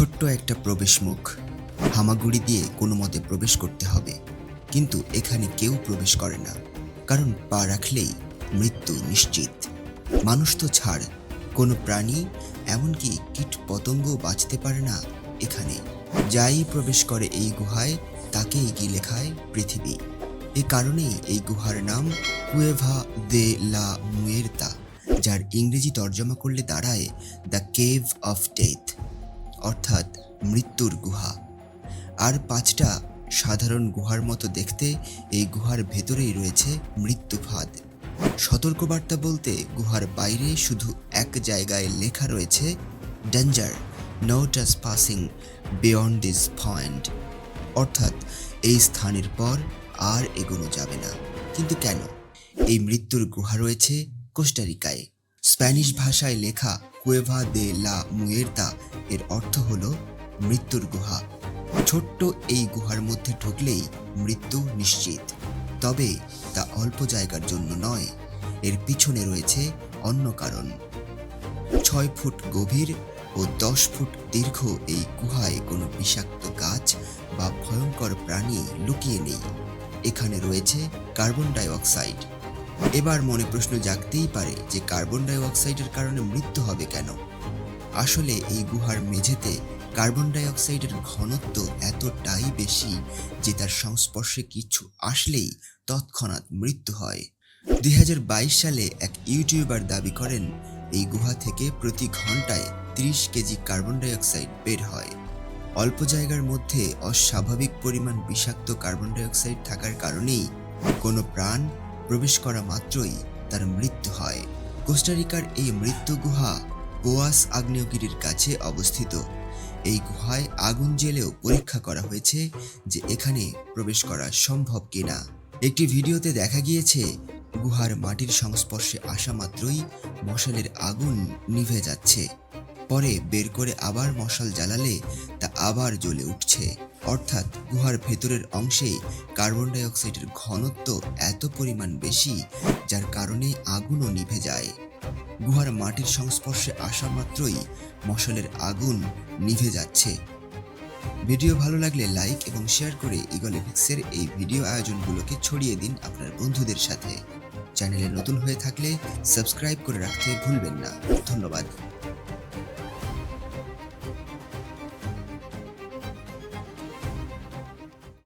ছোট্ট একটা প্রবেশ মুখ হামাগুড়ি দিয়ে কোনো মতে প্রবেশ করতে হবে। কিন্তু এখানে কেউ প্রবেশ করে না। কারণ পা রাখলেই মৃত্যু নিশ্চিত। মানুষ তো ছাড়। কোনো প্রাণী, এমনকি কীট পতঙ্গ বাঁচতে পারে না এখানে। যাই প্রবেশ করে এই গুহায়, তাকেই গিলে খায় পৃথিবী। এ কারণেই এই গুহার নাম কুয়েভা দে লা মুয়েরতা, যার ইংরেজি তর্জমা করলে দাঁড়ায় দ্য কেভ অফ ডেথ। অর্থাৎ মৃত্যুর গুহা। আর পাঁচটা সাধারণ গুহার মতো দেখতে এই গুহার ভেতরেই রয়েছে মৃত্যু ফাঁদ সতর্কবার্তা বলতে গুহার বাইরে শুধু এক জায়গায় লেখা রয়েছে danger no trespassing beyond this point অর্থাৎ এই স্থানের পর আর এগোনো যাবে না। কিন্তু কেন? এই মৃত্যুর গুহা রয়েছে কোস্টারিকায়। স্প্যানিশ ভাষায় লেখা কুয়েভা দে লা মুয়েরতা এর অর্থ হল মৃত্যুর গুহা। ছোট্ট এই গুহার মধ্যে ঢুকলেই মৃত্যু নিশ্চিত। তবে তা অল্প জায়গার জন্য নয়, এর পিছনে রয়েছে অন্য কারণ। ছয় ফুট গভীর ও দশ ফুট দীর্ঘ এই গুহায় কোনো বিষাক্ত গাছ বা ভয়ঙ্কর প্রাণী লুকিয়ে নেই। এখানে রয়েছে কার্বন ডাই অক্সাইড এবার মনে প্রশ্ন জাগতেই পারে যে কার্বন ডাই অক্সাইডের কারণে মৃত্যু হবে কেন? আসলে এই গুহার মেঝেতে কার্বন ডাই অক্সাইডের ঘনত্ব এতটাই বেশি যে তার সংস্পর্শে কিছু আসলেই তৎক্ষণাৎ মৃত্যু হয়। দুই হাজার বাইশ সালে এক ইউটিউবার দাবি করেন, এই গুহা থেকে প্রতি ঘন্টায় তিরিশ কেজি কার্বন ডাই অক্সাইড বের হয়। অল্প জায়গার মধ্যে অস্বাভাবিক পরিমাণ বিষাক্ত কার্বন ডাই অক্সাইড থাকার কারণেই কোনো প্রাণ প্রবেশ করা মাত্রই তার মৃত্যু হয়। কোস্টারিকার এই মৃত্যু গুহা বোয়াস আগ্নেয়গিরির কাছে অবস্থিত। এই গুহায় আগুন জেলেও পরীক্ষা করা হয়েছে যে এখানে প্রবেশ করা সম্ভব কিনা। একটি ভিডিওতে দেখা গিয়েছে, গুহার মাটির সংস্পর্শে আসা মাত্রই মশালের আগুন নিভে যাচ্ছে। পরে বের করে আবার মশাল জ্বালালে তা আবার জ্বলে উঠছে। অর্থাৎ গুহার ভেতরের অংশে কার্বন ডাই অক্সাইডের ঘনত্ব এত পরিমাণ বেশি, যার কারণে আগুনও নিভে যায়। গুহার মাটির সংস্পর্শে আসা মাত্রই মশালের আগুন নিভে যাচ্ছে। ভিডিও ভালো লাগলে লাইক এবং শেয়ার করে ইগল এফেক্সের এই ভিডিও আয়োজনগুলোকে ছড়িয়ে দিন আপনার বন্ধুদের সাথে। চ্যানেলে নতুন হয়ে থাকলে সাবস্ক্রাইব করে রাখতে ভুলবেন না। ধন্যবাদ।